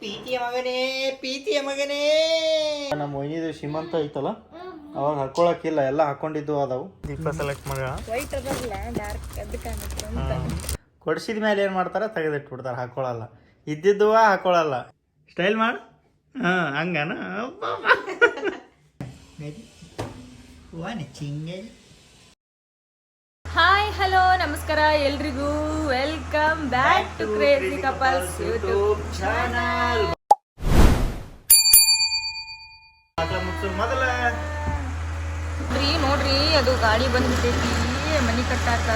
ಪ್ರೀತಿಯ ಮಗನೇ ಪ್ರೀತಿಯ ಮಗನೇ. ನಮ್ಮ ಮೊಯ್ನಿದು ಶ್ರೀಮಂತ ಐತಲ್ಲ? ಅವಾಗ ಹಾಕೊಳಕಿಲ್ಲ ಎಲ್ಲ ಹಾಕೊಂಡಿದ್ದು ಅದಾವು ದೀಪ ಸೆಲೆಕ್ಟ್ ಮಗ ವೈಟ್ ಅದಲ್ಲ ಡಾರ್ಕ್ ಕೊಡ್ಸಿದ ಮೇಲೆ ಏನು ಮಾಡ್ತಾರೆ? ತೆಗೆದಿಟ್ಬಿಡ್ತಾರೆ ಹಾಕೊಳ್ಳಲ್ಲ ಇದ್ದಿದ್ದು ಹಾಕೊಳ್ಳಲ್ಲ ಸ್ಟೈಲ್ ಮಾಡು. ಹಾಂ ಹಂಗನ? ಚಿಂಗೇಜ್ ಹಾಯ್ ಹಲೋ ನಮಸ್ಕಾರ ಎಲ್ರಿಗೂ. Welcome back to crazy couples YouTube channel ನೋಡ್ರಿ ನೋಡ್ರಿ ಅದು ಗಾಡಿ ಬಂದ್ಬಿಟ್ಟೈತಿ ಮನಿ ಕಟ್ಟಾಕ.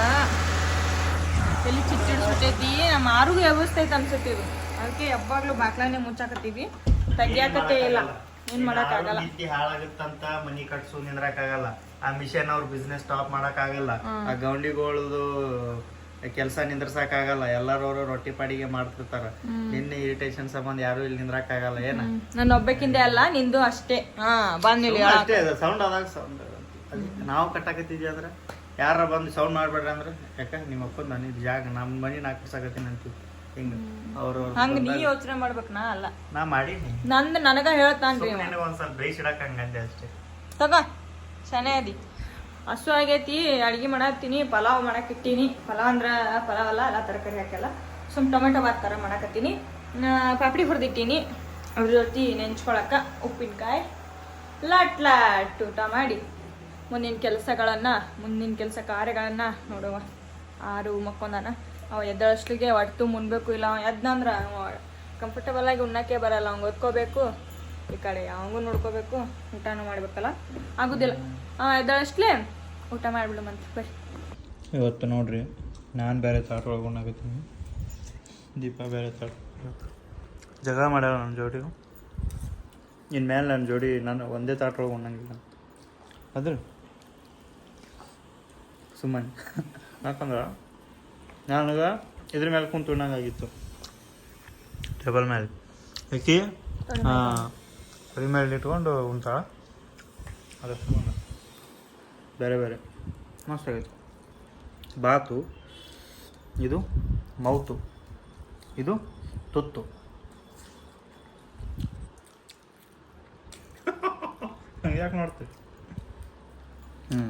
ಎಲ್ಲಿ ಚಿಚ್ಚಿಡ್ಸ್ಬಿಟ್ಟೈತಿ ನಮ್ಮ ಆರಿಗೂ ವ್ಯವಸ್ಥೆ ಅನ್ಸುತ್ತೆ ಇದು. ಅದಕ್ಕೆ ಯಾವಾಗ್ಲೂ ಬಾಕ್ಲಾನೆ ಮುಚ್ಚಾಕತ್ತೀವಿ. ತೆಗಿಯಾಕತ್ತೇ ಇಲ್ಲ. ಏನ್ ಮಾಡಕ್ ಆಗಲ್ಲ ನಿದ್ದೆ ಹಾಳಾಗುತ್ತಂತ ಮನಿ ಕಟ್ಸು ನಿಂದ್ರಕ್ಕಾಗಲ್ಲ ಆ ಮಿಷನ್ ಅವ್ರ ಬಿಸ್ನೆಸ್ ಸ್ಟಾಪ್ ಮಾಡಕ್ ಆಗಲ್ಲ ಆ ಗೌಂಡಿಗಳದು ಕೆಲಸ ನಿಂದ್ರಸಕ್ ಆಗಲ್ಲ ಎಲ್ಲರೂ ಅವರು ರೊಟ್ಟಿ ಪಾಡಿಗೆ ಮಾಡ್ತಿರ್ತಾರ. ನಿನ್ನೆ ಇರಿಟೇಷನ್ ಸಂಬಂಧ ಯಾರು ಇಲ್ಲಿ ನಿಂದ್ರಕ್ ಆಗಲ್ಲ ಏನ ನನ್ನ ಒಬ್ಬಕ್ಕಿಂದ ಅಲ್ಲ ನಿಂದು ಅಷ್ಟೇ. ಹಾ ಬಂದಿಲ್ಲ ಅಷ್ಟೇ ಸೌಂಡ್ ಅದಾಗ ಸೌಂಡ್ ನಾವು ಕಟ್ಟಾಕತ್ತಿದ್ವಿ ಅಂದ್ರೆ ಯಾರ ಬಂದು ಸೌಂಡ್ ಮಾಡ್ಬೇಡ್ರಿ ಅಂದ್ರೆ ಯಾಕ? ನಿಮ್ಮ ಅಪ್ಪ ನನ್ನ ಜಾಗ ನಮ್ಮ ಮನಿ ನಾ ಕಟ್ಸಾಕತ್ತೀನಿ ಅಂತೀವಿ. ಹಿಂಗ. ಅವ್ರು ಹಂಗ ನೀ ಯೋಚನೆ ಮಾಡ್ಬೇಕ್ ನಾ ಅಲ್ಲ. ನಾ ಮಾಡಿ ನಂದು ನನಗ ಹೇಳ್ತಾನ್ರಿ ಒಂದ್ ಸ್ವಲ್ಪ ಬೇಯಿಸಿ ಹಂಗಂದೆ ಅಷ್ಟೇ. ತಗೋ. ಶನೇ ಅದಿ ಹಸು ಆಗೈತಿ, ಅಡ್ಗೆ ಮಾಡತ್ತೀನಿ ಪಲಾವ್ ಮಾಡಕ್ ಇಟ್ಟೀನಿ ಪಲಾವ್ ಅಂದ್ರೆ ಪಲಾವ್ ಅಲ್ಲ ಎಲ್ಲ ತರಕಾರಿ ಹಾಕಲ್ಲ ಸುಮ್ ಟೊಮೆಟೊ ಬಾತ್ ಥರ ಮಾಡಕತ್ತೀನಿ. ಪಾಪಡಿ ಹುರಿದಿಟ್ಟೀನಿ. ಅದ್ರ ಜೊತೆ ನೆಂಚ್ಕೊಳಕ್ಕೆ ಉಪ್ಪಿನಕಾಯಿ, ಲಾಟ್ ಲಾಟ್ ಊಟ ಮಾಡಿ ಮುಂದಿನ ಕೆಲಸಗಳನ್ನ, ಮುಂದಿನ ಕೆಲಸ ಕಾರ್ಯಗಳನ್ನ ನೋಡುವ. ಆರು ಮಕ್ಕೊಂದನ. ಅವ ಎದ್ದಳಷ್ಟಿಗೆ ಒಟ್ಟು ಮುನ್ಬೇಕು ಇಲ್ಲ. ಅವ ಎದ್ನಂದ್ರ ಕಂಫರ್ಟಬಲ್ ಆಗಿ ಉಣ್ಣಕ್ಕೆ ಬರಲ್ಲ. ಅವ್ನು ಓದ್ಕೋಬೇಕು ಈ ಕಡೆ ಅವಂಗೂ ನೋಡ್ಕೋಬೇಕು ಊಟನೂ ಮಾಡ್ಬೇಕಲ್ಲ? ಆಗುದಿಲ್ಲ. ಎದ್ದಳಷ್ಟ್ಲೆ? ಊಟ ಮಾಡ್ಬಿಡಮಂತ ಬರ್ರಿ ಇವತ್ತು ನೋಡ್ರಿ ನಾನು ಬೇರೆ ತಾಟ್ ಒಳಗೆ ಉಣ್ಣಾಕತ್ತೀನಿ ದೀಪ ಬೇರೆ ತಾಟ್. ಜಗಳ ಮಾಡ್ಯಾಳ ನನ್ನ ಜೋಡಿ ಇನ್ಮೇಲೆ ನನ್ನ ಜೋಡಿ ನಾನು ಒಂದೇ ತಾಟ್ ಒಳಗೆ ಉಣ್ಣಂಗಿಲ್ಲ ಅದ್ರ ಸುಮ್ಮನೆ. ಯಾಕಂದ್ರೆ ನನಗೆ ಇದ್ರ ಮೇಲೆ ಕುಂತು ಉಣ್ಣಂಗಾಗಿತ್ತು ಟೇಬಲ್ ಮೇಲೆ ಆಕಿ ಹಾಂ ಮೇಲೆ ಇಟ್ಕೊಂಡು ಉಣ್ತಾಳ. ಅದು ಬೇರೆ ಬೇರೆ. ಮಸ್ತ್ ಆಗೈತೆ. ಬಾತು ಇದು ಮೌತು ಇದು ತುತ್ತು. ಯಾಕೆ ನೋಡ್ತೀವಿ ಹ್ಞೂ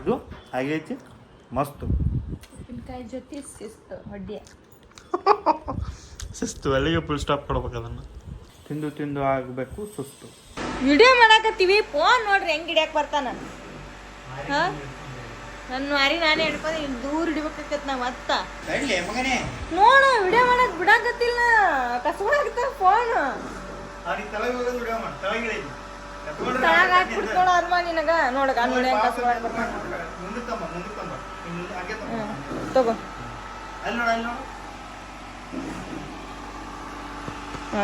ಇದು ಆಗೈತಿ ಮಸ್ತು. ಉಪ್ಪಿನಕಾಯಿ ಜೊತೆ ಶಿಸ್ತು ಹೊಡ್ಡೆ ಶಿಸ್ತು ಅಲ್ಲಿಗೆ ಫುಲ್ ಸ್ಟಾಪ್ ಕೊಡ್ಬೇಕು ಅದನ್ನು? ತಿಂದು ತಿಂದು ಆಗಬೇಕು ಸುಸ್ತು. ವಿಡಿಯೋ ಮಾಡಾಕತ್ತೀವಿ ಫೋನ್ ನೋಡ್ರಿ ಹೆಂಗ್ ಹಿಡಿಯಕ್ ಬರ್ತಾನ. ಹಾ? ನನ್ನ ಮಾರಿ ನಾನೇ ಹಿಡ್ಕೊಂಡು ಇಲ್ಲಿ ದೂರ ಹಿಡಿಬೇಕಾಗತ್ ನಾವ್ ಅತ್ತ. ಮಗನೇ. ನೋಡ ವಿಡಿಯೋ ಮಾಡಕ್ ಬಿಡಾಕತ್ತಿಲ್ಲ. ಕಸ್ಕೊಳಕತ್ತ ಫೋನ್. ತಳಗ ಹಾಕ್ಬಿಡ್ತು ನೋಡ ಅರ್ಮ ನಿನಗ? ನೋಡು ನೋಡಿ ಹಿಂಗ್ ತಗೋ. ಅಲ್ಲಿ ನೋಡು ಅಲ್ಲಿ ನೋಡು ಹಾ,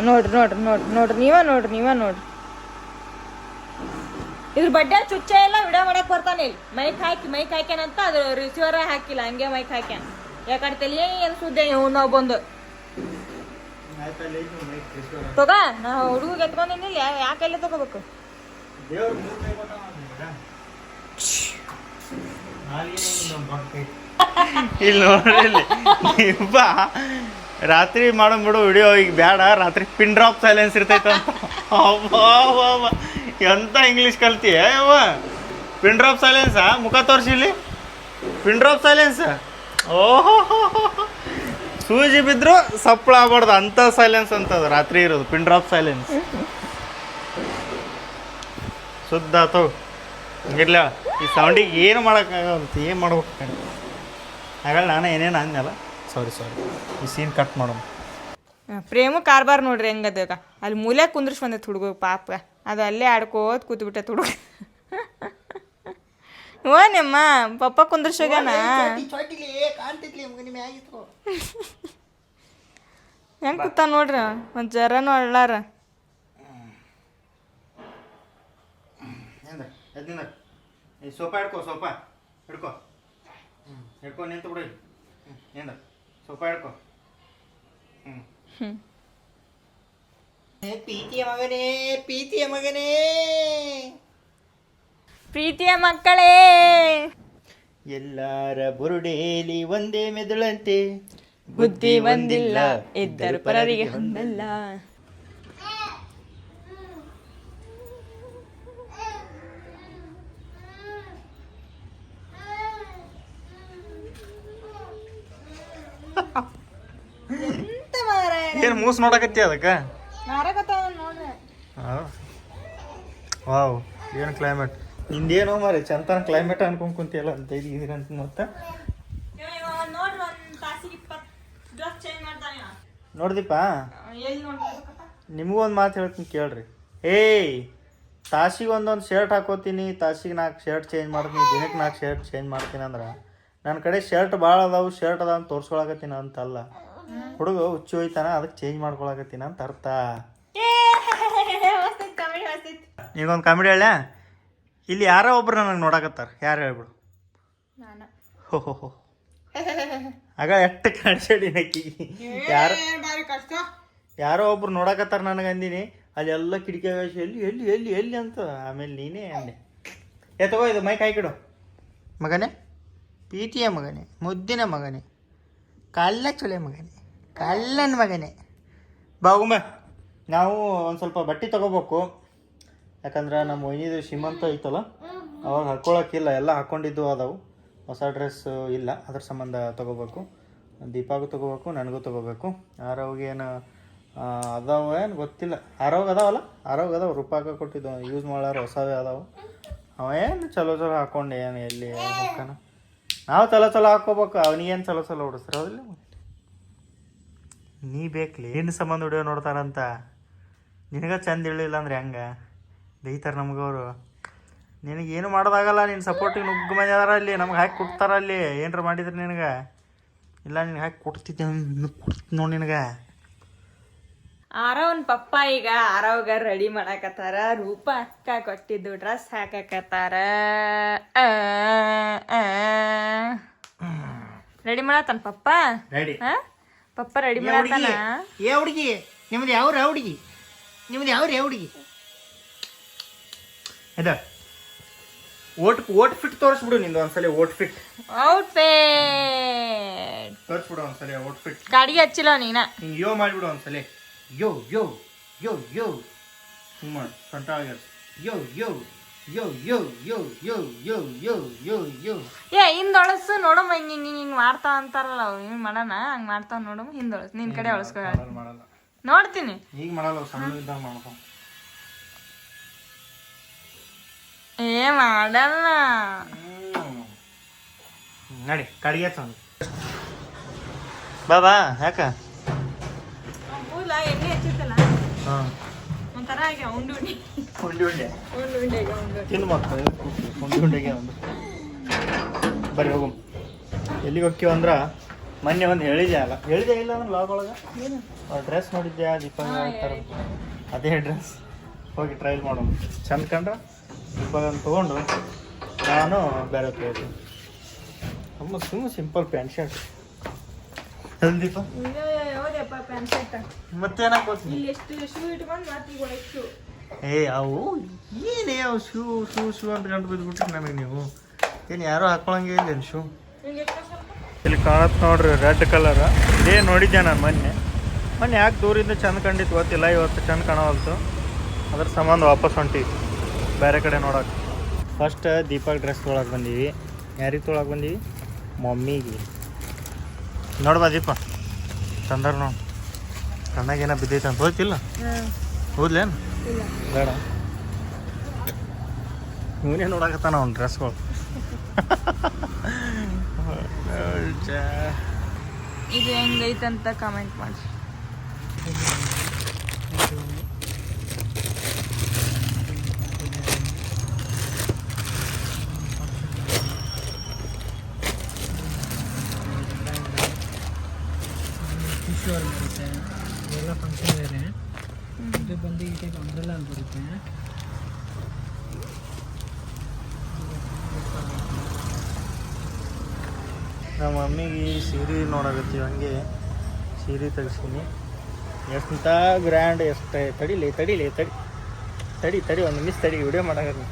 ನೋಡ್ರಿ ನೋಡ್ರಿ ನೋಡ್ರಿ ನೋಡ್ರಿ, ನೀವ ನೋಡ್ರಿ ನೀವ ನೋಡ್ರಿ. ಇದ್ರ ಬಡ್ಡೆ ಚುಚ್ಚ ಎಲ್ಲ ವಿಡಿಯೋ ಮಾಡಕ್ ಬರ್ತಾನೆ ಇಲ್ಲಿ. ಮೈಕ್ ಹಾಕಿ, ಮೈಕ್ ಹಾಕ್ಯಾನಂತ ಅದ್ರ ರಿಸೀವರ್ ಹಾಕಿಲ್ಲ, ಹಂಗೆ ಮೈಕ್ ಹಾಕ್ಯಾನ. ಯಾಕಡೆ ತಲೆ ಏನು ಸುದ್ದಿ ನಾವು ಬಂದು. ತಗ, ನಾ ಹುಡುಗ ಎತ್ಕೊಂಡಿನಿ ಯಾಕೆಲ್ಲ ತಗೋಬೇಕು? ಇಲ್ಲಿ ನೋಡ್ರಿ ಇಲ್ಲಿ. ರಾತ್ರಿ ಮಾಡೋ ಬಿಡು, ವಿಡಿಯೋ ಈಗ ಬೇಡ ರಾತ್ರಿ ಪಿನ್ ಡ್ರಾಪ್ ಸೈಲೆನ್ಸ್ ಇರ್ತೈತೆ ಅಂತ. ಎಂತ ಇಂಗ್ಲೀಷ್ ಕಲ್ತೀಯ ಯವ್ವ ಪಿನ್ ಡ್ರಾಪ್ ಸೈಲೆನ್ಸ್ ಮುಖ ತೋರಿಸಿ ಇಲ್ಲಿ. ಪಿನ್ ಡ್ರಾಪ್ ಸೈಲೆನ್ಸ್ ಓಹೋ ಸೂಜಿ ಬಿದ್ರು ಸಪ್ಪಳ ಆಗ್ಬಾರ್ದು, ಅಂತ ಸೈಲೆನ್ಸ್ ಅಂತದ, ರಾತ್ರಿ ಇರೋದು ಪಿನ್ ಡ್ರಾಪ್ ಸೈಲೆನ್ಸ್ ಶುದ್ಧ ಆತು ಹಂಗಿರ್ಲ ಈ ಸೌಂಡಿಗೆ ಏನು ಮಾಡೋಕ್ಕಾಗಲ್ಲ ಏನು ಮಾಡ್ಬೇಕು? ಹಾಗಲ್ಲ ನಾನು ಏನೇನು ಅಂದ್ನಲ್ಲ. ಸಾರಿ ಸಾರಿ ಈ ಸೀನ್ ಕಟ್ ಮಾಡೋಣ. ಪ್ರೇಮ ಕಾರ್ಬಾರ್ ನೋಡ್ರಿ ಹೆಂಗದ ಅಲ್ಲಿ ಮೂಲೆ ಕುಂದ್ರಿಸ್ ಬಂದೈತೆ ಹುಡುಗ ಪಾಪ. ಅದು ಅಲ್ಲೇ ಆಡ್ಕೋತ ಕೂತ್ಬಿಟ್ಟೆ ಹುಡುಗ ಓ ಓನಮ್ಮ ಪಪ್ಪ ಕುಂದ್ರಿಸೋಗ್ಯಾನ ಹೆಂಗ್ ಕೂತ ನೋಡ್ರಿ ಒಂದ್ ಜರನು ಅಳ್ಳಾರ. ಈ ಸೋಫಾ ಹಿಡ್ಕೋ ಸೋಫಾ. ಹಿಡ್ಕೋ. ಹಿಡ್ಕೊ ನಿಂತು ಬಿಡಿ ಹ್ಞೂ ಹ್ಞೂ ಹ್ಮ್. ಪ್ರೀತಿಯ ಮಗನೇ ಪ್ರೀತಿಯ ಮಗನೇ. ಪ್ರೀತಿಯ ಮಕ್ಕಳೇ. ಎಲ್ಲಾರ ಬುರುಡೇಲಿ ಒಂದೇ ಮೆದುಳಂತೆ. ಬುದ್ಧಿ ಬಂದಿಲ್ಲ ಇದ್ದರು ಪರರಿಗೆ ಹೊಂದಲ್ಲ ಎಂತ ಮಾರಾಯ ಏನು ಮೂಸ್ ನೋಡಕತ್ತಿ ಅದಕ್ಕೆ? ವಾವ್ ಏನು ಕ್ಲೈಮೇಟ್ ನಿಂದೇನೋ ಮಾರಿ ಚಂತನ ಕ್ಲೈಮೇಟ್ ಅನ್ಕೊಂಡ್ ಕುಂತಿಯಲ್ಲ ಅಂತ ಇದೀರ ಅಂತ ಮತ್ತೆ. ನೋಡ್ದಿಪ್ಪ ನಿಮಗೂ ಒಂದು ಮಾತು ಹೇಳ್ತೀನಿ ಕೇಳ್ರಿ. ಏಯ್ ತಾಸಿಗೆ ಒಂದೊಂದು ಶರ್ಟ್ ಹಾಕೋತೀನಿ ತಾಸಿಗೆ ನಾಲ್ಕು ಶರ್ಟ್ ಚೇಂಜ್ ಮಾಡ್ತೀನಿ ದಿನಕ್ಕೆ ನಾಲ್ಕು ಶರ್ಟ್ ಚೇಂಜ್ ಮಾಡ್ತೀನಿ ಅಂದ್ರೆ ನನ್ನ ಕಡೆ ಶರ್ಟ್ ಭಾಳ ಅದಾವು ಶರ್ಟ್ ಅದಾವ ಅಂತ ತೋರ್ಸ್ಕೊಳಕತ್ತೀನಿ ಅಂತಲ್ಲ. ಹುಡುಗ ಹುಚ್ಚು ಹೋಯ್ತಾನ ಅದಕ್ಕೆ ಚೇಂಜ್ ಮಾಡ್ಕೊಳಕತ್ತೀನಿ ಅಂತ ಅರ್ಥ. ಈಗ ಕಾಮಿಡಿ ಹೇಳ ಇಲ್ಲಿ ಯಾರೋ ಒಬ್ರು ನನಗೆ ನೋಡಕತ್ತಾರ ಯಾರು ಹೇಳ್ಬಿಡು? ನಾನು. ಹೋ ಹೋ ಹೋ. ಆಗ ಎಷ್ಟು ಕಾಣಿಸ್ಯಾಡಿ ನಕ್ಕಿ ಯಾರು ಯಾರೋ ಒಬ್ರು ನೋಡಕತ್ತಾರ ನನಗೆ ಅಂದಿನಿ ಅಲ್ಲಿ ಎಲ್ಲ ಕಿಟಕಿ ವ್ಯಾಸ ಎಲ್ಲಿ ಎಲ್ಲಿ ಎಲ್ಲಿ ಎಲ್ಲಿ ಅಂತ. ಆಮೇಲೆ ನೀನೇ ಅಂದೆ. ಏ ತಗೋ ಇದು ಮೈಕ್ ಹಾಕಿಡು. ಮಗನೇ ಪೀಟಿಯ ಮಗನೇ ಮುದ್ದಿನ ಮಗನೇ ಕಾಲ ಚೊಲೆ ಮಗನೇ. ಕಳ್ಳನ ಮಗನೇ. ಬಾಗುಮೆ ನಾವು ಒಂದು ಸ್ವಲ್ಪ ಬಟ್ಟೆ ತಗೋಬೇಕು. ಯಾಕಂದ್ರೆ ನಮ್ಮ ಒಯ್ನಿದು ಶ್ರೀಮಂತ ಐತಲ್ಲ ಅವಾಗ ಹಾಕ್ಕೊಳಕ್ಕಿಲ್ಲ ಎಲ್ಲ ಹಾಕ್ಕೊಂಡಿದ್ದು ಅದಾವು ಹೊಸ ಡ್ರೆಸ್ ಇಲ್ಲ, ಅದ್ರ ಸಂಬಂಧ ತಗೋಬೇಕು. ದೀಪಾಗೂ ತಗೋಬೇಕು, ನನಗೂ ತಗೋಬೇಕು. ಆರೋಗ್ಯನ ಅದಾವ ಏನು ಗೊತ್ತಿಲ್ಲ. ಆರೋಗ್ಯ ಅದಾವಲ್ಲ ಆರೋಗ್ಯ ಅದಾವ ರೂಪಾಯಿ ಕೊಟ್ಟಿದ್ದು ಯೂಸ್ ಮಾಡಾರ, ಹೊಸವೇ ಅದಾವು. ಅವ ಏನು ಚಲೋ ಚಲೋ ಹಾಕೊಂಡು ಏನು ಎಲ್ಲಿ, ಹೋಗ್ತಾನ. ನಾವು ಚಲೋ ಚಲೋ ಹಾಕ್ಕೋಬೇಕು ಅವನಿಗೇನು ಚಲೋ ಚಲೋ ಓಡಿಸ್ತಾರೆ ಹೌದಿಲ್ಲ ನೀ ಬೇಕ್ಲಿ ಏನು ಸಂಬಂಧ ವಿಡಿಯೋ ನೋಡ್ತಾರಂತ ನಿನಗೆ ಚಂದ ಇಳಿಲ್ಲ ಅಂದ್ರೆ ಹೆಂಗೆ? ಬೈತಾರೆ ನಮಗವರು ನಿನಗೇನು ಮಾಡೋದಾಗಲ್ಲ ನಿನ್ನ ಸಪೋರ್ಟಿಗೆ ನುಗ್ಗು ಮಂದಿ ಅದಾರ ಅಲ್ಲಿ ನಮ್ಗೆ ಹಾಕಿ ಕೊಡ್ತಾರ ಅಲ್ಲಿ. ಏನಾರ ಮಾಡಿದ್ರೆ ನಿನಗೆ? ಇಲ್ಲ ನಿನಗೆ ಹಾಕಿ ಕೊಡ್ತಿದ್ದೆ ಕೊಡ್ತೀನಿ ನೋಡಿ ನಿನಗೆ. ಆರವನ್ ಪಪ್ಪ ಈಗ ಆರವ್ಗ ರೆಡಿ ಮಾಡಾಕತ್ತಾರ. ರೂಪ ಅಕ್ಕ ಕೊಟ್ಟಿದ್ದು ಡ್ರೆಸ್ ಹಾಕಕತ್ತಾರ. ರೆಡಿ ಮಾಡತ್ತಾನ ಪಪ್ಪ? ರೆಡಿ ಹಾ? ಪಪ್ಪ ರೆಡಿ ಮಾಡ್ತಾನ ಏ ಹುಡುಗಿ ನಿಮ್ದು ಯಾವ್ರ ಹುಡುಗಿ? ನಿಮ್ದು ಯಾವ್ರ ಯಾವ ಹುಡುಗಿ? ಅದ ಓಟ್ ಓಟ್ ಫಿಟ್ ತೋರಿಸ್ಬಿಡು ನಿಂದು ಒಂದ್ಸಲ ಓಟ್ ಫಿಟ್ ಔಟ್ ಫಿಟ್ ತೋರಿಸ್ಬಿಡು ಒಂದ್ಸಲ ಓಟ್ ಫಿಟ್ ಗಾಡಿಗೆ ಹಚ್ಚಿಲ್ಲ ನೀನ. ಹಿಂಗೆ ಯೋ ಮಾಡಿಬಿಡು ಒಂದ್ಸಲ. ಯೋ ಯೋ ಯೋ ಯೋ. ಹಿಂಗೆ ಮಾಡು ಯೋ ಯೋ. ಯೋ ಯೋ ಯೋ ಯೋ ಯೋ ಯೋ ಯೋ ಯೋ ಏ ಹಿಂದೊಳಸು ನೋಡಮ್ಮ ಹಿಂಗ್ ಹಿಂಗ್ ಹಿಂಗ್ ಹಿಂಗ್ ಮಾಡ್ತಾ ಅಂತಾರಲ್ಲ ಅವ್ ಹಿಂಗ್ ಮಾಡಣ ಹಂಗ್ ಮಾಡ್ತಾವ ನೋಡಮ್ಮ ಹಿಂದೊಳಸ್. ನಿನ್ ಕಡೆ ಒಳಸ್ಕೊ ಮಾಡಲ್ಲ ನೋಡ್ತೀನಿ. ಈಗ ಮಾಡಲ್ಲ ಸಣ್ಣ ಇದ್ದಾಗ ಮಾಡ್ಕೊ ಏ ಮಾಡಲ್ಲ. ನಡಿ ಕಡಿಗೆ ತಂದು ಬಾಬಾ ಯಾಕ? ಎಣ್ಣೆ ಹಚ್ಚಿತ್ತಲ್ಲ? ಹಾಂ. ಒಂಥರ ಉಂಡು ಉಂಡಿ ಉಂಡಿ ಉಂಡೆ. ಉಂಡು ಉಂಡೆಗೆ ಉಂಡು ತಿನ್ನು ಮಕ್ಕಳು ಉಂಡಿ ಉಂಡೆಗೆ ಒಂದು ಬರ್ರಿ ಹೋಗು. ಎಲ್ಲಿಗೆ ಹೋಗ್ತೀವಿ ಅಂದ್ರೆ ಮೊನ್ನೆ ಒಂದು ಹೇಳಿದೆ ಅಲ್ಲ. ಹೇಳಿದೆ ಇಲ್ಲ ಅಂದ್ರೆ ಲಾಗ್ ಒಳಗೆ? ಡ್ರೆಸ್ ನೋಡಿದ್ದೆ ದೀಪಾವಳಿ ಅಂತಾರೆ ಅದೇ ಡ್ರೆಸ್ ಹೋಗಿ ಟ್ರೈಲ್ ಮಾಡೋಣ. ಚಂದ ಕಂಡ್ರೆ? ದೀಪಾವಳಿ ತೊಗೊಂಡು ನಾನು ಬೇರೆ ತೊಗೊಳ್ತೀನಿ ತುಂಬ ಸುಮ್ಮನೆ ಸಿಂಪಲ್ ಪ್ಯಾಂಟ್ ಶರ್ಟ್ ಎಲ್ಲಿ ಮತ್ತೇನ ಏ ಅವು ಏನೇ ಅವು ಶೂ ಶೂ ಶೂ ಅಂತ ಕಂಡು ಬಿದ್ದುಬಿಟ್ರಿ ನಮಗೆ ನೀವು. ಏನು ಯಾರೂ ಹಾಕೊಳಂಗೆ ಇಲ್ಲ ಶೂ? ಇಲ್ಲಿ ಕಾಣತ್ ನೋಡ್ರಿ ರೆಡ್ ಕಲರ್. ಇದೇ ನೋಡಿದ್ದೆ ನಾನು ಮೊನ್ನೆ. ಮೊನ್ನೆ ಯಾಕೆ ದೂರಿಂದ ಚಂದ ಕಂಡಿತ್ತು ಗೊತ್ತಿಲ್ಲ ಇವತ್ತು ಚಂದ ಕಾಣವಲ್ತು. ಅದ್ರ ಸಂಬಂಧ ವಾಪಸ್ ಹೊಂಟಿವಿ ಬೇರೆ ಕಡೆ ನೋಡಕ್ಕೆ ಫಸ್ಟ್ ದೀಪಕ್ ಡ್ರೆಸ್ ತೊಳಕ್ ಬಂದೀವಿ. ಯಾರಿಗೆ ತೊಳಕ್ ಬಂದೀವಿ? ಮಮ್ಮಿಗೆ. ನೋಡ್ಬಾ ದೀಪ. ತಂದಾರ ನೋಡಿ. ಕಣ್ಣಾಗ ಏನೋ ಬಿದ್ದೈತೆ ಅಂತ ಹೋಯ್ತಿಲ್ಲ ಹೋದ್ಲೇನು ಬೇಡ. ಇವನೇ ನೋಡಕತ್ತಾನ ಅವ್ನ ಡ್ರೆಸ್ಗಳು ಇದು ಹೆಂಗೈತಂತ ಕಮೆಂಟ್ ಮಾಡಿ ಕಿಶೋರ್ ಬರುತ್ತೆ ಫಂಕ್ಷನ್ ಬೇರೆ ಇದು ಬಂದು ಈ ಟೈಪ್ ಅಂಬ್ರೆಲ್ಲ ಅಂತ ಬರುತ್ತೆ. ನಮ್ಮ ಮಮ್ಮಿಗೆ ಸೀರೆ ನೋಡಕತ್ತೀವಿ ಹಂಗೆ. ಸೀರೆ ತಗಿಸ್ತೀನಿ. ಎಂಥ ಗ್ರ್ಯಾಂಡ್ ಎಷ್ಟು ತಡಿಲಿ ತಡಿಲಿ, ತಡಿ. ತಡಿ ತಡಿ, ಒಂದು ಮಿಸ್ ತಡಿ ವಿಡಿಯೋ ಮಾಡಕತ್ತೀನಿ.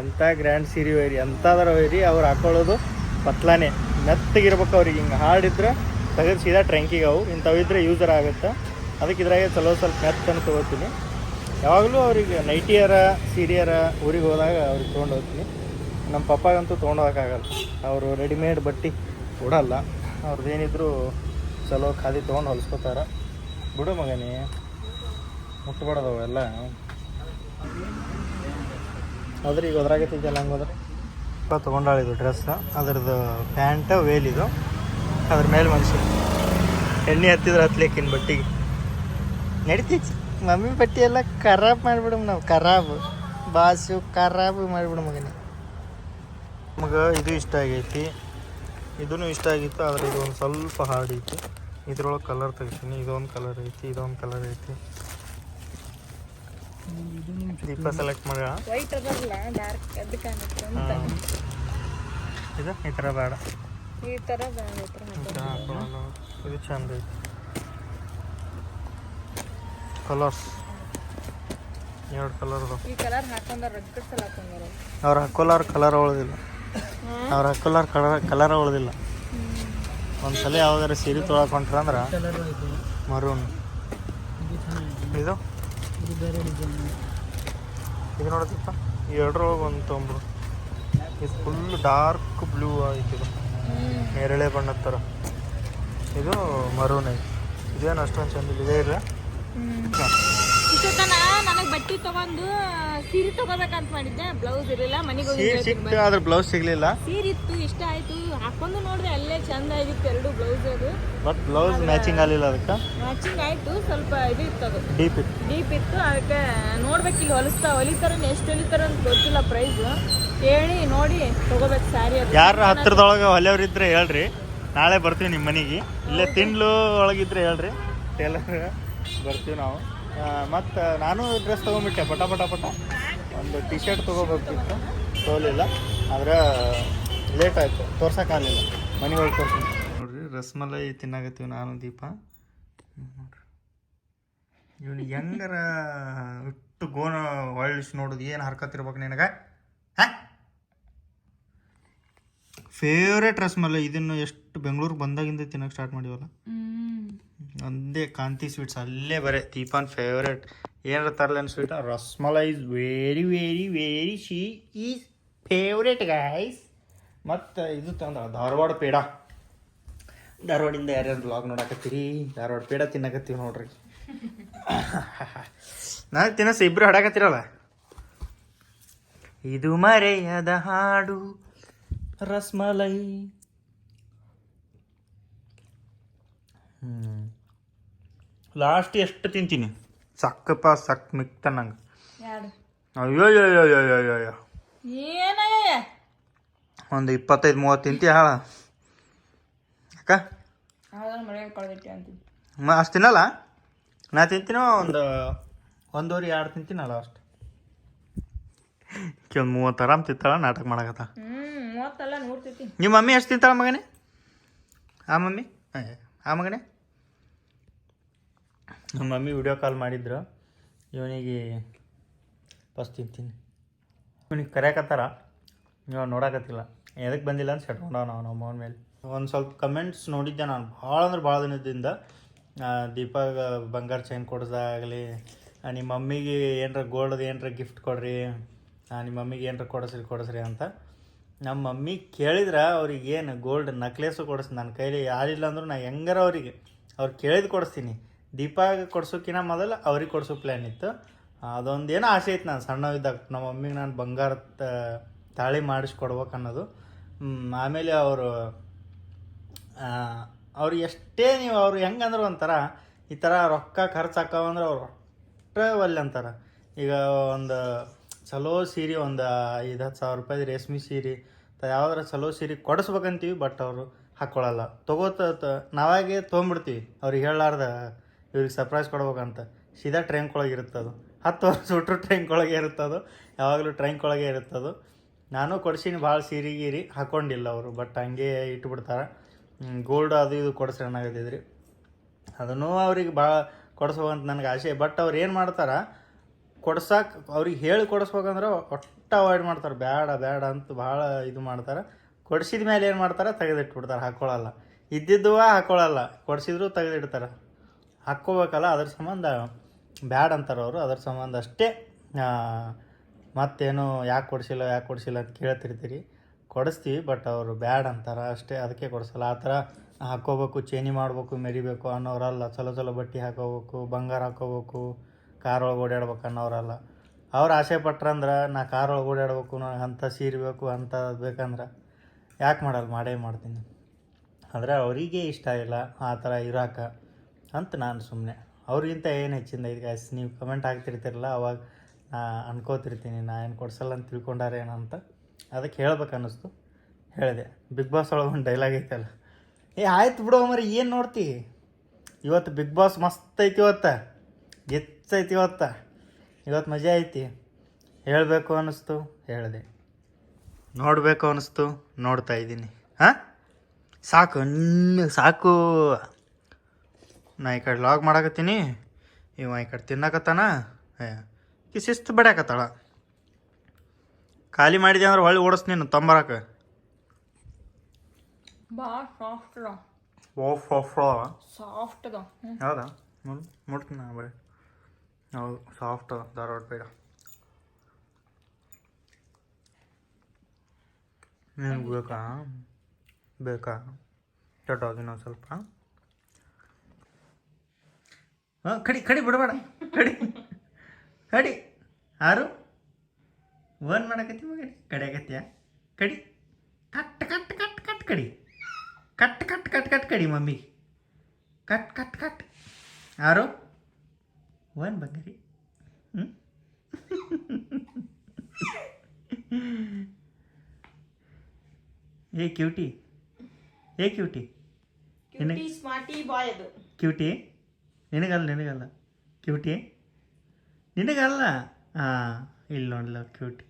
ಎಂಥ ಗ್ರ್ಯಾಂಡ್ ಸೀರೆ ಒಯ್ರಿ ಎಂಥದ್ರ ಒಯ್ರಿ ಅವ್ರು ಹಾಕೊಳ್ಳೋದು ಪತ್ಲಾನೆ. ಮೆತ್ತಗಿರ್ಬೇಕು ಅವ್ರಿಗೆ. ಹಿಂಗೆ ಹಾಡಿದ್ರೆ ತೆಗೆದು ಸೀದಾ ಟ್ರಂಕಿಗೆ ಅವು. ಇಂಥವು ಇದ್ರೆ ಯೂಸರ್ ಆಗುತ್ತೆ. ಅದಕ್ಕೆ ಇದ್ರಾಗೆ ಚಲೋ ಸ್ವಲ್ಪ ಮೆತ್ತನ್ನು ತೊಗೋತೀನಿ. ಯಾವಾಗಲೂ ಅವ್ರಿಗೆ ನೈಟಿಯರ, ಸೀರಿಯರ ಊರಿಗೆ ಹೋದಾಗ ಅವ್ರಿಗೆ ತೊಗೊಂಡು ಹೋಗ್ತೀನಿ. ನಮ್ಮ ಪಪ್ಪಾಗಂತೂ ತೊಗೊಂಡೋಗೋಕ್ಕಾಗಲ್ಲ ಅವರು ರೆಡಿಮೇಡ್ ಬಟ್ಟೆ ಕೊಡಲ್ಲ ಅವ್ರದ್ದು ಏನಿದ್ರು ಚಲೋ ಖಾದಿ ತೊಗೊಂಡು ಹೊಲಿಸ್ಕೊತಾರೆ. ಬಿಡು ಮಗನೇ. ಮುಟ್ಬಾರ್ದವು ಎಲ್ಲ. ಆದ್ರೆ ಈಗ ಒದ್ರಾಗತ್ತಿದ್ದಲ್ಲ ಹಂಗೋದ್ರೆ ತೊಗೊಂಡಾಳಿದು ಡ್ರೆಸ್ ಅದ್ರದ್ದು ಪ್ಯಾಂಟ್ ವೇಲಿದು. ಅದ್ರ ಮೇಲೆ ಮನುಷ್ಯ ಎಣ್ಣೆ ಹತ್ತಿದ್ರೆ ಹತ್ಲಿಕ್ಕಿನ ಬಟ್ಟಿಗೆ. ನಡಿತೈತಿ. ಮಮ್ಮಿ ಬಟ್ಟೆ ಎಲ್ಲ ಖರಾಬ್ ಮಾಡಿಬಿಡಮ್ ನಾವು ಖರಾಬ್. ಬಾಸು ಖರಾಬ್ ಮಾಡಿಬಿಡು ಮಗನೇ. ನಮಗೆ ಇದು ಇಷ್ಟ ಆಗೈತಿ. ಇದೂ ಇಷ್ಟ ಆಗಿತ್ತು ಆದರೆ ಇದು ಒಂದು ಸ್ವಲ್ಪ ಹಾರ್ಡ್ ಐತಿ. ಇದ್ರೊಳಗೆ ಕಲರ್ ತೆಗಿತೀನಿ ಇದೊಂದು ಕಲರ್ ಐತಿ ಇದೊಂದು ಕಲರ್ ಐತಿ. ದೀಪ ಸೆಲೆಕ್ಟ್ ಹ್ಮ್. ಇದು? ಈ ಥರ ಬೇಡ. ಇದು ಚಂದ ಐತಿ. ಕಲರ್ಸ್ ಎರಡು ಕಲರ್ ಅದಾವ. ಈ ಕಲರ್ ಹಾಕೊಂಡ್ರ ರಗ್ಗಡ್ ಸಲ ಹಾಕೊಂಡಾರ. ಅವ್ರು ಹಾಕೋಲಾರ ಕಲರ್ ಉಳಿದಿಲ್ಲ. ಅವ್ರು ಹಾಕೋಲಾರ ಕಲರ್ ಕಲರ್ ಉಳ್ದಿಲ್ಲ. ಒಂದ್ಸಲ ಯಾವ್ದಾರ ಸೀರೆ ತೊಗೊಳಕೊಂಡ್ರ ಅಂದ್ರೆ ಕಲರ್ ಐತೆ ಮರೂನ್ ಇದು ಇದು? ಇದು ಬೇರೆ ಡಿಸೈನ್ ಇದು ನೋಡತ್ತಪ್ಪ ಈ ಎರಡರೊಳಗೆ ಒಂದು ತೊಂಬ್ರು. ಇದು ಫುಲ್ ಡಾರ್ಕ್ ಬ್ಲೂ ಐತಿ ಇದು. ನೇರಳೆ ಬಣ್ಣದ ಥರ ಇದು ಮರೂನ್ ಐತಿ ಇದೇನು ಅಷ್ಟೊಂದು ಚಂದ ಇದೇ ಇಲ್ಲ ಇಷ್ಟೊತ್ತನ ನನಗೆ ಬಟ್ಟೆ ತಗೊಂಡು ಸೀರೆ ತಗೋಬೇಕಂತ ಮಾಡಿದ್ದೆ. ಬ್ಲೌಸ್ ಇರಲಿಲ್ಲ ಮನೆಗೆ ಹೋಗಿ ಸಿಕ್ತು ಆದ್ರೆ ಬ್ಲೌಸ್ ಸಿಗ್ಲಿಲ್ಲ. ಸೀರೆ ಇತ್ತು ಇಷ್ಟ ಆಯ್ತು. ಹಾಕೊಂಡು ನೋಡ್ರಿ ಅಲ್ಲೇ ಚಂದ ಆಗಿತ್ತು ಎರಡು ಬ್ಲೌಸ್ ಅದು. ಬಟ್ ಬ್ಲೌಸ್ ಮ್ಯಾಚಿಂಗ್ ಆಗಲಿಲ್ಲ ಅದಕ್ಕೆ? ಮ್ಯಾಚಿಂಗ್ ಆಯ್ತು ಸ್ವಲ್ಪ ಇದು ಇತ್ತು ಅದು. ಡೀಪ್ ಇತ್ತು. ಡೀಪ್ ಇತ್ತು ಅದಕ್ಕೆ ನೋಡ್ಬೇಕು ಇಲ್ಲಿ ಹೊಲಿಸ್ತಾ ಹೊಲಿತಾರ ಎಷ್ಟು ಹೊಲಿತಾರ ಅಂತ ಗೊತ್ತಿಲ್ಲ ಪ್ರೈಸ್ ಕೇಳಿ ನೋಡಿ ತಗೋಬೇಕು ಸ್ಯಾರಿ ಅದು. ಯಾರ ಹತ್ರದೊಳಗೆ ಹೊಲೆಯವ್ರಿದ್ರೆ ಹೇಳ್ರಿ. ನಾಳೆ ಬರ್ತೀವಿ ನಿಮ್ಮ ಮನೆಗೆ. ಇಲ್ಲೇ ತಿಂಡ್ಲು ಒಳಗಿದ್ರೆ ಹೇಳ್ರಿ. ಟೇಲರ್ ಬರ್ತೀವಿ ನಾವು. ಮತ್ತು ನಾನು ಡ್ರೆಸ್ ತೊಗೊಂಬಿಟ್ಟೆ ಪಟ ಪಟ ಪಟ. ಒಂದು ಟಿ ಶರ್ಟ್ ತೊಗೋಬೇಕಿತ್ತು. ತೋಲಿಲ್ಲ. ಆದ್ರೆ ಲೇಟ್ ಆಯಿತು. ತೋರ್ಸೋಕ್ಕಾಗಲಿಲ್ಲ ಮನೆ ಹೋಗಿ ತೋರ್ಸಿ ನೋಡ್ರಿ ರಸ್ಮಲೈ ತಿನ್ನಾಗತ್ತೀವಿ ನಾನು ದೀಪ. ನೋಡ್ರಿ ಇವನು ಹೆಂಗಾರ ಇಟ್ಟು ಗೋನ ಒಳ್ಳಿಸ್ ನೋಡೋದು ಏನು ಹರ್ಕತ್ತಿರ್ಬೇಕು ನಿನಗೆ? ಹಾಂ? ಫೇವ್ರೇಟ್ ರಸ್ಮಲೈ ಇದನ್ನು ಎಷ್ಟು ಬೆಂಗಳೂರಿಗೆ ಬಂದಾಗಿಂದ ತಿನ್ನೋಕೆ ಸ್ಟಾರ್ಟ್ ಮಾಡಿವಲ್ಲ? ಒಂದೇ ಕಾಂತಿ ಸ್ವೀಟ್ಸ್ ಅಲ್ಲೇ ಬರೇ. ದೀಪಾನ್ ಫೇವ್ರೇಟ್ ಏನಾರ ತರಲೇನು sweet rasmalai is very very very she is favourite guys ಮತ್ತು ಇದು ತಂದ ಧಾರವಾಡ ಪೇಡ. ಧಾರವಾಡಿಂದ ಯಾರ್ಯಾರು ಬ್ಲಾಗ್ ನೋಡಕತ್ತೀರಿ? ಧಾರವಾಡ ಪೇಡ ತಿನ್ನಕತ್ತೀವಿ ನೋಡ್ರಿ. ನಾನು ತಿನ್ನಸ ಇಬ್ರು ಹಾಡಕತ್ತೀರಲ್ಲ? ಇದು ಮರೆಯದ ಹಾಡು. ರಸ್ಮಲೈ. ಹ್ಞೂ ಲಾಸ್ಟ್ ಎಷ್ಟು ತಿಂತೀನಿ? ಸಕ್ಕಪ್ಪ ಸಕ್ ಮಿಕ್ತ ನಂಗೆ. ಯಾರು ಅಯ್ಯೋ ಅಯ್ಯೋ ಅಯ್ಯೋ ಅಯ್ಯೋ ಅಯ್ಯೋ ಏನಯ್ಯ ಒಂದು ಇಪ್ಪತ್ತೈದು ಮೂವತ್ತು ತಿಂತಿ ಹಾಳ. ಅಕ್ಕ ಅದನ್ನ ಮಳೆಗೆ ಕಳೆದಿಟ್ಟೆ ಅಂತೀನಿ. ಮ ಅಷ್ಟು ತಿನ್ನಲ್ಲ? ನಾ ತಿಂತೀನೋ ಒಂದು ಒಂದೂವರೆ ಎರಡು ತಿಂತೀನಲ್ಲ ಅಷ್ಟು. ಕೆಲವು ಮೂವತ್ತು ಆರಾಮ್ ತಿಂತಾಳ ನಾಟಕ ಮಾಡಕತ್ತ. ಹ್ಞೂ ಮೂವತ್ತಲ್ಲ ತಿಂತೀನಿ. ನಿಮ್ಮ ಮಮ್ಮಿ ಎಷ್ಟು ತಿಂತಾಳ ಮಗನೇ? ಆ ಮಮ್ಮಿ? ಆ ಮಗನೇ? ನಮ್ಮ ಮಮ್ಮಿ ವಿಡಿಯೋ ಕಾಲ್ ಮಾಡಿದ್ರು. ಇವನಿಗೆ ಫಸ್ಟ್ ತಿಂತೀನಿ ಇವನಿಗೆ ಕರೆಯಕತ್ತಾರ. ಇವಾಗ ನೋಡಕತ್ತಿಲ್ಲ. ಎದಕ್ಕೆ ಬಂದಿಲ್ಲ ಅಂತ ಸೆಟ್ಕೊಂಡ ನಾವು ನಮ್ಮ ಅವನ ಮೇಲೆ. ಒಂದು ಸ್ವಲ್ಪ ಕಮೆಂಟ್ಸ್ ನೋಡಿದ್ದೆ ನಾನು. ಭಾಳ ಅಂದ್ರೆ ಭಾಳ ದಿನದಿಂದ ದೀಪ ಬಂಗಾರ ಚೈನ್ ಕೊಡ್ಸೋದಾಗಲಿ ನಿಮ್ಮ ಮಮ್ಮಿಗೆ ಏನರ ಗೋಲ್ಡ್ ಏನರ ಗಿಫ್ಟ್ ಕೊಡ್ರಿ ನಿಮ್ಮ ಮಮ್ಮಿಗೆ ಏನರ ಕೊಡಿಸ್ರಿ ಕೊಡಿಸ್ರಿ ಅಂತ. ನಮ್ಮ ಮಮ್ಮಿ ಕೇಳಿದ್ರೆ ಅವ್ರಿಗೆ ಏನು ಗೋಲ್ಡ್ ನಕ್ಲೇಸು ಕೊಡಿಸ್ತೀನಿ ನನ್ನ ಕೈಲಿ ಯಾರಿಲ್ಲ ಅಂದರೂ ನಾ ಹೆಂಗಾರ ಅವರಿಗೆ. ಅವ್ರು ಕೇಳಿದ ಕೊಡಿಸ್ತೀನಿ. ದೀಪಾಗ ಕೊಡ್ಸೋಕಿನ ಮೊದಲು ಅವ್ರಿಗೆ ಕೊಡ್ಸೋ ಪ್ಲ್ಯಾನ್ ಇತ್ತು. ಅದೊಂದು ಏನೋ ಆಸೆ ಇತ್ತು ನಾನು ಸಣ್ಣವಿದ್ದಾಗ. ನಮ್ಮ ಮಮ್ಮಿಗೆ ನಾನು ಬಂಗಾರ ತಾಳಿ ಮಾಡಿಸ್ಕೊಡ್ಬೇಕು ಅನ್ನೋದು ಆಮೇಲೆ ಅವರು ಅವ್ರು ಎಷ್ಟೇ ನೀವು ಅವ್ರು ಹೆಂಗಂದ್ರೆ ಒಂಥರ ಈ ಥರ ರೊಕ್ಕ ಖರ್ಚು ಹಾಕವಂದ್ರೆ ಅವ್ರು ಒಟ್ಟೆ ಅಂತಾರೆ. ಈಗ ಒಂದು ಚಲೋ ಸೀರೆ ಒಂದು ಐದು, ಹತ್ತು ಸಾವಿರ ರೂಪಾಯಿ ರೇಷ್ಮೆ ಸೀರೆ ಯಾವ್ದಾರ ಚಲೋ ಸೀರೆ ಕೊಡಿಸ್ಬೇಕಂತೀವಿ, ಬಟ್ ಅವರು ಹಾಕ್ಕೊಳ್ಳಲ್ಲ ತಗೋತ ನಾವಾಗೆ ತೊಗೊಂಬಿಡ್ತೀವಿ. ಅವ್ರಿಗೆ ಹೇಳಾರ್ದ ಇವ್ರಿಗೆ ಸರ್ಪ್ರೈಸ್ ಕೊಡ್ಬೇಕಂತ. ಸೀದಾ ಇರುತ್ತೆ ಇರುತ್ತದು. ಹತ್ತು ವರ್ಷ ಬಿಟ್ಟರು ಟ್ರೈನ್ಕೊಳಗೆ ಇರುತ್ತದು. ಯಾವಾಗಲೂ ಟ್ರೈನ್ಕೊಳಗೆ ಇರುತ್ತದು. ನಾನು ಕೊಡ್ಸೀನಿ, ಭಾಳ ಸೀರೆ ಗೀರಿ ಹಾಕ್ಕೊಂಡಿಲ್ಲ ಅವರು ಬಟ್ ಹಂಗೆ ಇಟ್ಬಿಡ್ತಾರೆ. ಗೋಲ್ಡ್ ಅದು ಇದು ಕೊಡಿಸ್ರಿ ಅನ್ನಕತ್ತಿದ್ರಿ ಅದನ್ನು ಅವ್ರಿಗೆ ಭಾಳ ಕೊಡಿಸ್ಬೇಕಂತ ನನಗೆ ಆಸೆ. ಬಟ್ ಅವ್ರು ಏನು ಮಾಡ್ತಾರೆ ಕೊಡ್ಸಕ್ಕೆ ಅವ್ರಿಗೆ ಹೇಳಿ ಕೊಡಿಸ್ಬೇಕಂದ್ರೆ ಒಟ್ಟು ಅವಾಯ್ಡ್ ಮಾಡ್ತಾರೆ. ಬೇಡ ಬೇಡ ಅಂತ ಭಾಳ ಇದು ಮಾಡ್ತಾರೆ. ಕೊಡಿಸಿದ ಮೇಲೆ ಏನು ಮಾಡ್ತಾರೆ, ತೆಗೆದಿಟ್ಬಿಡ್ತಾರೆ. ಹಾಕ್ಕೊಳ್ಳಲ್ಲ ಇದ್ದಿದ್ದುವ ಹಾಕೊಳ್ಳಲ್ಲ ಕೊಡಿಸಿದ್ರು ತೆಗೆದಿಡ್ತಾರೆ. ಹಾಕ್ಕೋಬೇಕಲ್ಲ, ಅದ್ರ ಸಂಬಂಧ ಬ್ಯಾಡ್ ಅಂತಾರೆ ಅವರು, ಅದ್ರ ಸಂಬಂಧ ಅಷ್ಟೇ. ಮತ್ತೇನು ಯಾಕೆ ಕೊಡಿಸಿಲ್ಲ ಯಾಕೆ ಕೊಡಿಸಿಲ್ಲ ಅಂತ ಕೇಳ್ತಿರ್ತೀರಿ. ಕೊಡಿಸ್ತೀವಿ, ಬಟ್ ಅವರು ಬ್ಯಾಡ್ ಅಂತಾರೆ ಅಷ್ಟೇ, ಅದಕ್ಕೆ ಕೊಡಿಸಲ್ಲ. ಆ ಥರ ಹಾಕ್ಕೋಬೇಕು, ಚೇನಿ ಮಾಡಬೇಕು, ಮೆರಿಬೇಕು ಅನ್ನೋರಲ್ಲ, ಚಲೋ ಚಲೋ ಬಟ್ಟೆ ಹಾಕೋಬೇಕು ಬಂಗಾರ ಹಾಕೋಬೇಕು ಕಾರ್ ಒಳಗೆ ಓಡಾಡ್ಬೇಕು ಅನ್ನೋರಲ್ಲ. ಅವ್ರು ಆಸೆ ಪಟ್ರಂದ್ರೆ ನಾ ಕಾರ್ ಒಳಗೆ ಓಡಾಡ್ಬೇಕು ಅಂಥ ಸೀರೆ ಬೇಕು, ಅಂತ ಬೇಕಂದ್ರೆ ಯಾಕೆ ಮಾಡಲ್ಲ? ಮಾಡೇ ಮಾಡ್ತೀನಿ. ಆದರೆ ಅವರಿಗೆ ಇಷ್ಟ ಇಲ್ಲ ಆ ಥರ ಇರಾಕ. ಅಂತ ನಾನು ಸುಮ್ಮನೆ ಅವ್ರಿಗಿಂತ ಏನು ಹೆಚ್ಚಿಂದ ಈಗ ನೀವು ಕಮೆಂಟ್ ಹಾಕ್ತಿರ್ತಿರಲ್ಲ, ಅವಾಗ ನಾ ಅನ್ಕೋತಿರ್ತೀನಿ, ನಾ ಏನು ಕೊಡ್ಸಲ್ಲ ಅಂತ ತಿಳ್ಕೊಂಡಾರೆ ಏನಂತ ಅದಕ್ಕೆ ಹೇಳ್ಬೇಕು ಅನ್ನಿಸ್ತು. ಹೇಳಿದೆ. ಬಿಗ್ ಬಾಸ್ ಒಳಗೆ ಒಂದು ಡೈಲಾಗ್ ಐತಲ್ಲ. ಏ, ಆಯ್ತು ಬಿಡು ಮರಿ ಏನು ನೋಡ್ತಿ? ಇವತ್ತು ಬಿಗ್ ಬಾಸ್ ಮಸ್ತ್ ಐತಿ ಇವತ್ತು. ಗೆಚ್ಚೈತಿ ಇವತ್ತು. ಇವತ್ತು ಮಜಾ ಐತಿ. ಹೇಳಬೇಕು ಅನ್ನಿಸ್ತು, ಹೇಳಿದೆ. ನೋಡಬೇಕು ಅನ್ನಿಸ್ತು, ನೋಡ್ತಾ ಇದ್ದೀನಿ. ಹಾಂ? ಸಾಕು ನಿಮ್ಮ ಸಾಕು. ನಾ ಈ ಕಡೆ ಲಾಗ್ ಮಾಡಾಕತ್ತೀನಿ. ಇವ ಈ ಕಡೆ ತಿನ್ನಕತ್ತಾನ. ಏ ಈ ಶಿಸ್ತು ಬಡ್ಯಾಕತ್ತಾಳ. ಖಾಲಿ ಮಾಡಿದೆ ಅಂದ್ರೆ ಹೊಳ್ಳಿ ಓಡಿಸ್ ನೀನು ತೊಂಬರಕ. ಸಾಫ್ಟ್ ಹೌದಾ ಮುಟ್ತೀನಿ ನಾ ಬರೀ. ಹೌದು ಸಾಫ್ಟ್ ಅದ ಧಾರವಾಡ ಬೇಡ. ಬೇಕಾ? ಬೇಕಾ? ಚಟೋಗಿ ಇನ್ನೊಂದು ಸ್ವಲ್ಪ. ಹಾಂ ಕಡಿ ಕಡಿ ಬಿಡಬೇಡ. ಕಡಿ. ಕಡಿ. ಆರು. ಓನ್ ಮಾಡಕತ್ತಿ ಮಗಡಿ ಕಡಿಯಾಕತ್ತೀಯ ಕಡಿ. ಕಟ್ ಕಟ್ ಕಟ್ ಕಟ್ ಕಡಿ. ಕಟ್ ಕಟ್ ಕಟ್ ಕಟ್ ಕಡಿ ಮಮ್ಮಿ. Cut cut cut. ಆರು. ಒನ್ ಬಂದರಿ. ಹ್ಞೂ ಏ ಕ್ಯೂಟಿ. ಏ ಕ್ಯೂಟಿ. ಕ್ಯೂಟಿ ಸ್ಮಾರ್ಟಿ ಬಾಯ್ ಅದು. ಕ್ಯೂಟಿ. ನಿನಗಲ್ಲ ನಿನಗಲ್ಲ. ಕ್ಯೂಟಿ ನಿನಗಲ್ಲ? ಹಾಂ ಇಲ್ಲಿ ನೋಡಲ್ಲ ಕ್ಯೂಟಿ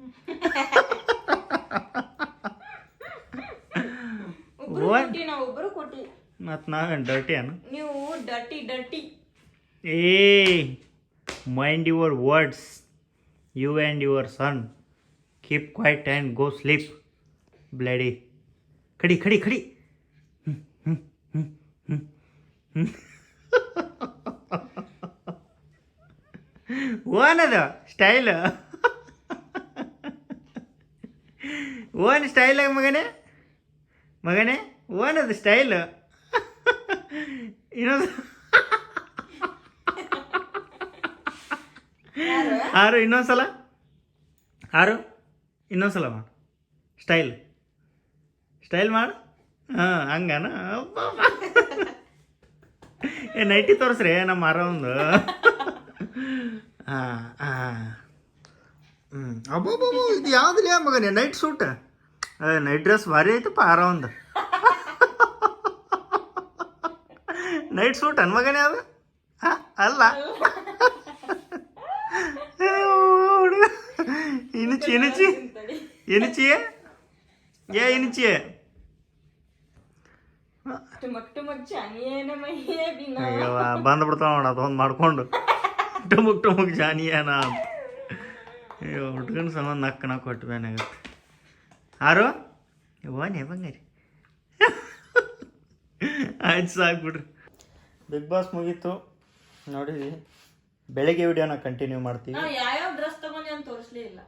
ಒಬ್ಬರು ಕೊಟ್ಟಿ ಮತ್ತು ನಾವೇನು ಡರ್ಟಿ ಅನು? ನೀವು ಡರ್ಟಿ ಡರ್ಟಿ ಏ mind your words you and your son keep quiet and go sleep bloody ಕಡಿ ಕಡಿ ಕಡಿ. ಓನದು ಸ್ಟೈಲ್ ಓನ್ ಸ್ಟೈಲಾಗ ಮಗನೇ? ಮಗನೇ ಅದು ಸ್ಟೈಲ್ ಇನ್ನೊಂದು ಆರು ಇನ್ನೊಂದ್ಸಲ. ಆರು ಇನ್ನೊಂದ್ಸಲ ಮಾಡು. ಸ್ಟೈಲ್ ಸ್ಟೈಲ್ ಮಾಡು. ಹಾಂ ಹಂಗಾನ? ಏ ನೈಟಿ ತೋರಿಸ್ರಿ ನಮ್ಮ ಆರ ಒಂದು. ಹಾಂ ಹಾಂ ಹ್ಞೂ ಅಬ್ಬಬ್ಬ ಇದು ಯಾವ್ದು ಮಗನೇ? ನೈಟ್ ಸೂಟ್ ನೈಟ್ ಡ್ರೆಸ್ ಭಾರಿ ಐತಪ್ಪ ಆರ ಒಂದು ನೈಟ್ ಸೂಟ್ ಅನ್ ಮಗನೇ ಅದು? ಆ, ಅಲ್ಲ. ಇನಿಚಿ ಇನಿಚಿ. ಇನಿಚಿ ಏ ಇನಿಚಿ ಟುಮಕ್ ಟುಮಕ್ ಜಾನಿಯೇನ ಮಹಿಯೇ ಬಿನ ಅಯ್ಯವ್ವ ಬಂದ್ಬಿಡ್ತಾವ ನೋಡ ಅದೊಂದು ಮಾಡ್ಕೊಂಡು. ಟುಮುಕ್ ಟುಮುಕ್ ಜಾನಿಯನ ಅಂತ. ಅಯ್ಯೋ ಹುಡ್ಗನ ಸಂಬಂಧ ನಕ್ಕ ನಕ್ಕ ಹೊಟ್ಟು ಬೇನಾಗತ್ತೆ ಆರು? ಓನ್ ಬಂಗಾರಿ ಆಯ್ತು ಸಾಕು ಬಿಡ್ರಿ. ಬಿಗ್ ಬಾಸ್ ಮುಗೀತು. ನೋಡಿದ್ವಿ ಬೆಳಗ್ಗೆ ವಿಡಿಯೋನ ಕಂಟಿನ್ಯೂ ಮಾಡ್ತೀವಿ. ನಾ ಯಾವ್ಯಾವ ಡ್ರೆಸ್ ತಗೊಂಡೆ ಅಂತ ತೋರಿಸ್ಲೇ ಇಲ್ಲ.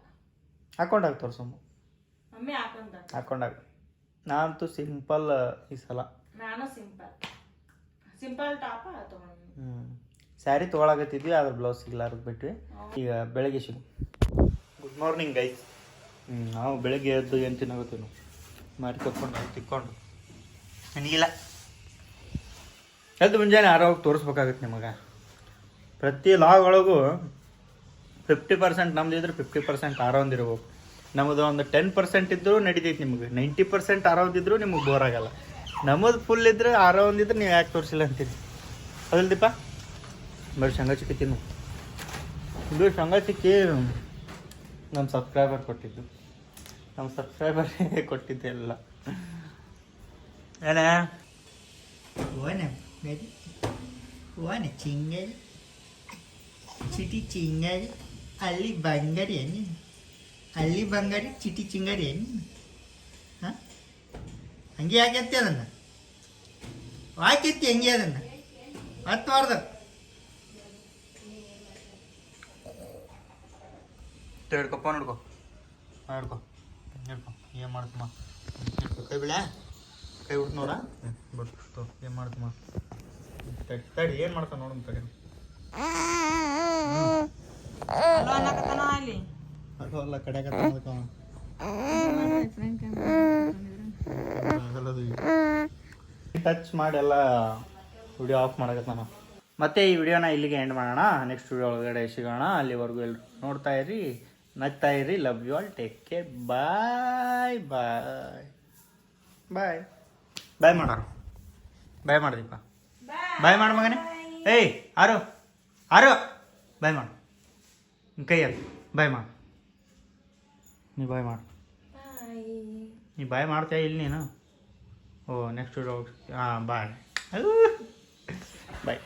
ಹಾಕೊಂಡಾಗ ತೋರಿಸಮ್ಮ. ಮಮ್ಮಿ ಹಾಕೊಂಡ ಹಾಕೊಂಡಾಗ. ನಾನಂತೂ ಸಿಂಪಲ್ ಈ ಸಲ. ನಾನು ಸಿಂಪಲ್ ಸಿಂಪಲ್ ಟಾಪ ತಗೊಂಡಿನಿ ಹ್ಞೂ ಸ್ಯಾರಿ ತೊಗೊಳಕತ್ತಿದ್ವಿ ಅದ್ರ ಬ್ಲೌಸ್ ಸಿಗ್ಲಾರ್ದು ಬಿಟ್ವಿ. ಈಗ ಬೆಳಗ್ಗೆ ಸಿಗು ಗುಡ್ ಮಾರ್ನಿಂಗ್ ಗೈಸ್ ಹ್ಞೂ ನಾವು ಬೆಳಗ್ಗೆ ಎದ್ದು ಏನು ತಿನ್ನಾಗುತ್ತೆ ನಾವು ಮಾರಿ ತಕ್ಕೊಂಡು ತಿಕ್ಕೊಂಡು. ನನಗಿಲ್ಲ ಎದ್ದು ಮುಂಜಾನೆ ಆರೋಗ್ಯ ತೋರಿಸ್ಬೇಕಾಗತ್ತೆ ನಿಮಗೆ. ಪ್ರತಿ ಲಾಗ್ ಒಳಗೂ ಫಿಫ್ಟಿ ಪರ್ಸೆಂಟ್ ನಮ್ದಿದ್ರೆ ಫಿಫ್ಟಿ ಪರ್ಸೆಂಟ್ ಆರೋಂದಿರ್ಬೇಕು ನಮ್ಮದು ಒಂದು ಟೆನ್ ಪರ್ಸೆಂಟ್ ಇದ್ದರೂ ನಡಿತೈತಿ ನಿಮಗೆ. ನೈಂಟಿ ಪರ್ಸೆಂಟ್ ಆರೋದಿದ್ರು ನಿಮಗೆ ಬೋರ್ ಆಗಲ್ಲ. ನಮ್ಮದು ಫುಲ್ ಇದ್ರೆ ಆರೋ ಒಂದಿದ್ರೆ ನೀವು ಯಾಕೆ ತೋರಿಸಿಲ್ಲ ಅಂತೀರಿ? ಅದಲ್ಲ ಬರೀ ಶಂಗ ಚಿಕ್ಕಿ ತಿನ್ನು. ಇದು ಶಂಗ ನಮ್ಮ ಸಬ್ಸ್ಕ್ರೈಬರ್ ಕೊಟ್ಟಿದ್ದು. ನಮ್ಮ ಸಬ್ಸ್ಕ್ರೈಬರ್ ಕೊಟ್ಟಿದ್ದೆ ಎಲ್ಲ. ಏನೇ? ಓನೆ ಚಿಂಗಲ್ ಚಿಟಿ ಚಿಂಗಲ್ ಅಲ್ಲಿ ಬಂಗಾರಿ ಏನು? ಅಲ್ಲಿ ಬಂಗಾರಿ, ಚಿಟಿ ಚಿಂಗಾರಿ ಏನು? ಹಾಂ? ಹಂಗೆ ಯಾಕೆ ಅದನ್ನು. ಹಾಕಿತ್ತಿ ಹೆಂಗೆ ಅದನ್ನ. ಹತ್ತುವಾರ್ದ ಹಿಡ್ಕೊ ಫೋನ್ ನೋಡ್ಕೋ ಹಿಡ್ಕೊ. ಹಿಡ್ಕೊ. ಏನು ಮಾಡ್ತಮ್ಮ ಕೈ ಬಿಳೆ? ಕೈ ಬಿಡ್ತು ನೋಡ. ಬಿಡ್ತು ಏನು ಮಾಡ್ತಮ್ಮ ತಡಿ ತಡಿ ಏನು ಮಾಡ್ತಾನೆ ನೋಡಮ್ ತಡಿ. ಅಲ್ಲಿ ಕಡೆಗೆ ಟಚ್ ಮಾಡಿ ಎಲ್ಲ ವಿಡಿಯೋ ಆಫ್ ಮಾಡಕತ್ತಾನ ಮತ್ತೆ ಈ ವಿಡಿಯೋನ ಇಲ್ಲಿಗೆ ಎಂಡ್ ಮಾಡೋಣ. ನೆಕ್ಸ್ಟ್ ವಿಡಿಯೋ ಒಳಗಡೆ ಸಿಗೋಣ. ಅಲ್ಲಿವರೆಗೂ ಎಲ್ಲರೂ ನೋಡ್ತಾ ಇರಿ. ನಗ್ತಾ ಇರಿ. Love you all take care bye bye bye bye ಮಾಡೋರು ಬಾಯ್ ಮಾಡ್ದೀಪ. ಬಾಯ್ ಮಾಡು ಮಗನೇ. ಏಯ್ ಆರು. ಆರು. ಬಾಯ್ ಮಾಡು. ಕೈಯಲ್ಲಿ ಬಾಯ್ ಮಾಡು. ನೀ ಬಾಯ್ ಮಾಡು. ನೀ ಬಾಯ್ ಮಾಡ್ತೀಯ ಇಲ್ಲಿ ನೀನು? ಓ ನೆಕ್ಸ್ಟ್ ಹಾಂ ಬಾಯ್ ಬಾಯ್